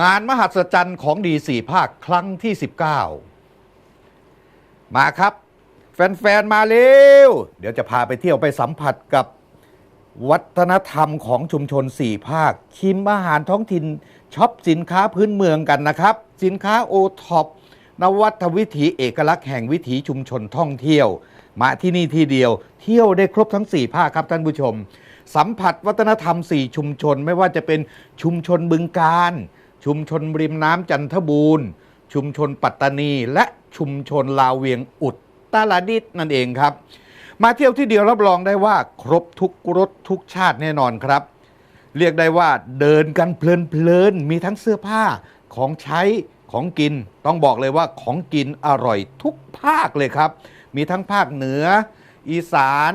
งานมหัศจรรย์ของดีสี่ภาคครั้งที่ 19 มาครับ แฟน ๆ มาเร็ว เดี๋ยวจะพาไปเที่ยวไปสัมผัสกับวัฒนธรรมของชุมชนสี่ภาค ชิมอาหารท้องถิ่นช็อปสินค้าพื้นเมืองกันนะครับ สินค้าโอท็อปนวัตวิถีเอกลักษณ์แห่งวิถีชุมชนท่องเที่ยว มาที่นี่ที่เดียว เที่ยวได้ครบทั้ง 4 ภาคครับท่านผู้ชม สัมผัสวัฒนธรรม 4 ชุมชนไม่ว่าจะเป็นชุมชนบึงการ ชุมชนริมน้ำจันทบูรณ์ ชุมชนปัตตานี และชุมชนลาวเวียงอุดตรดิตถ์นั่นเองครับ มาเที่ยวที่เดียวรับรองได้ว่า ครบทุกรสทุกชาติแน่นอนครับ เรียกได้ว่าเดินกันเพลินๆมีทั้งเสื้อผ้าของใช้ของกิน ต้องบอกเลยว่าของกินอร่อยทุกภาคเลยครับ มีทั้งภาคเหนือ อีสาน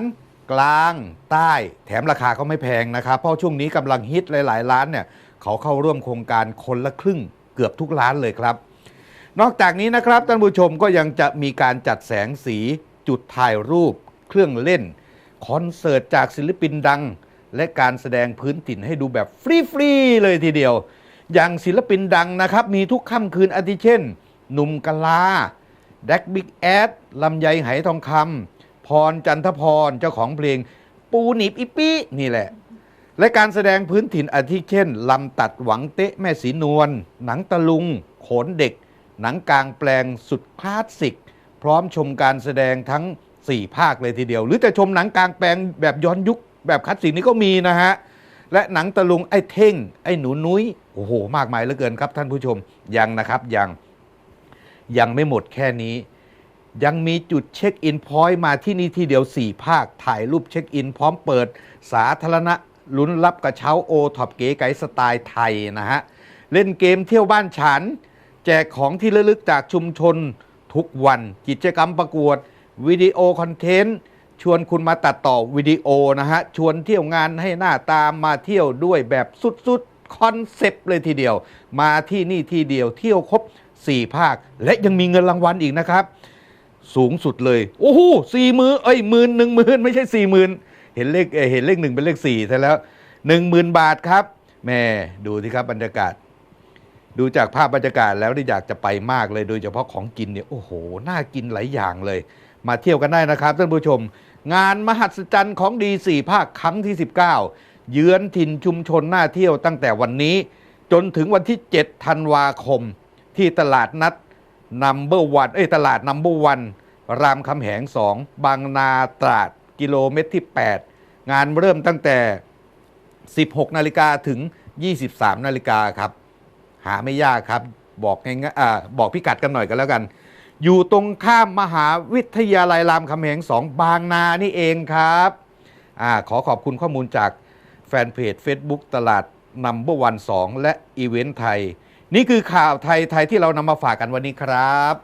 กลาง ใต้ แถมราคาก็ไม่แพงนะครับ เพราะช่วงนี้กำลังฮิตหลาย ๆ ร้านเนี่ย เขาเข้าร่วมโครงการคนละครึ่งเกือบทุกร้านเลยครับ นอกจากนี้นะครับท่านผู้ชมก็ยังจะมีการจัดแสงสี จุดถ่ายรูป เครื่องเล่น คอนเสิร์ตจากศิลปินดัง และการแสดงพื้นถิ่นให้ดูแบบฟรีๆเลยทีเดียว อย่างศิลปินดังนะครับ มีทุกค่ำคืนอาทิเช่นหนุ่มกะลาแดกบิ๊กแอดลำไยไหทองคำพรจันทพรเจ้าของเพลงปูหนีบอิปี้นี่แหละ และการแสดงพื้นถิ่นอาทิเช่นลำตัดหวังเตะแม่สีนวล หนังตะลุง โขนเด็ก หนังกลางแปลงสุดคลาสสิก พร้อมชมการแสดงทั้ง 4 ภาคเลยทีเดียว หรือจะชมหนังกลางแปลงแบบย้อนยุคแบบคลาสสิกนี่ก็มีนะฮะ และหนังตะลุงไอ้เท่ง ไอ้หนูนุ้ย โอ้โห มากมายเหลือเกินครับท่านผู้ชมยังนะครับยังยังไม่หมดแค่นี้ ยังมีจุดเช็คอินพอยต์มาที่นี่ทีเดียว 4 ภาคถ่ายรูปเช็คอิน พร้อมเปิดสาธารณะ ลุ้นรับกระเช้าโอท็อปเก๋ไก๋สไตล์ไทยนะฮะ เล่นเกมเที่ยวบ้านฉัน แจกของที่ระลึกจากชุมชนทุกวันกิจกรรมประกวดวิดีโอคอนเทนต์ชวนคุณมาตัดต่อวิดีโอนะฮะ ชวนเที่ยวงานให้หน้าตามมาเที่ยวด้วยแบบสุดๆคอนเซปต์เลยทีเดียว มาที่นี่ที่เดียวเที่ยวครบ 4 ภาค และยังมีเงินรางวัลอีกนะครับ สูงสุดเลย โอ้โหสี่มือเอ้ยหมื่นหนึ่งหมื่นไม่ใช่สี่หมื่น เห็นเลขเออเห็นเลขหนึ่งเป็นเลขสี่ซะแล้วหนึ่งหมื่นบาทครับแม่ดูสิครับบรรยากาศ ดูจากภาพบรรยากาศแล้วนี่อยากจะไปมากเลย โดยเฉพาะของกินเนี่ยโอ้โหน่ากินหลายอย่างเลย มาเที่ยวกันได้นะครับท่านผู้ชม งานมหัศจรรย์ของดีสี่ภาคครั้งที่ 19 เยือนถิ่นชุมชนน่าเที่ยวตั้งแต่วันนี้ จนถึงวันที่7ธันวาคม ที่ตลาดนัดนัมเบอร์วันเอ้ยตลาดนัมเบอร์วันรามคำแหง 2 บางนาตราดกิโลเมตรที่ 8 งานเริ่มตั้งแต่ 16 นาฬิกาถึง 23 นาฬิกาครับ หาไม่ยากครับ บอกง่ายๆอ่าบอกพิกัดกันหน่อยกันแล้วกัน อยู่ตรงข้ามมหาวิทยาลัยรามคำแหง2บางนานี่เองครับอาขอขอบคุณข้อมูลจากแฟนเพจ Facebook ตลาดนัมเบอร์วัน2และอีเวนต์ไทย นี่คือข่าวไทยไทยที่เรานำมาฝากกันวันนี้ครับ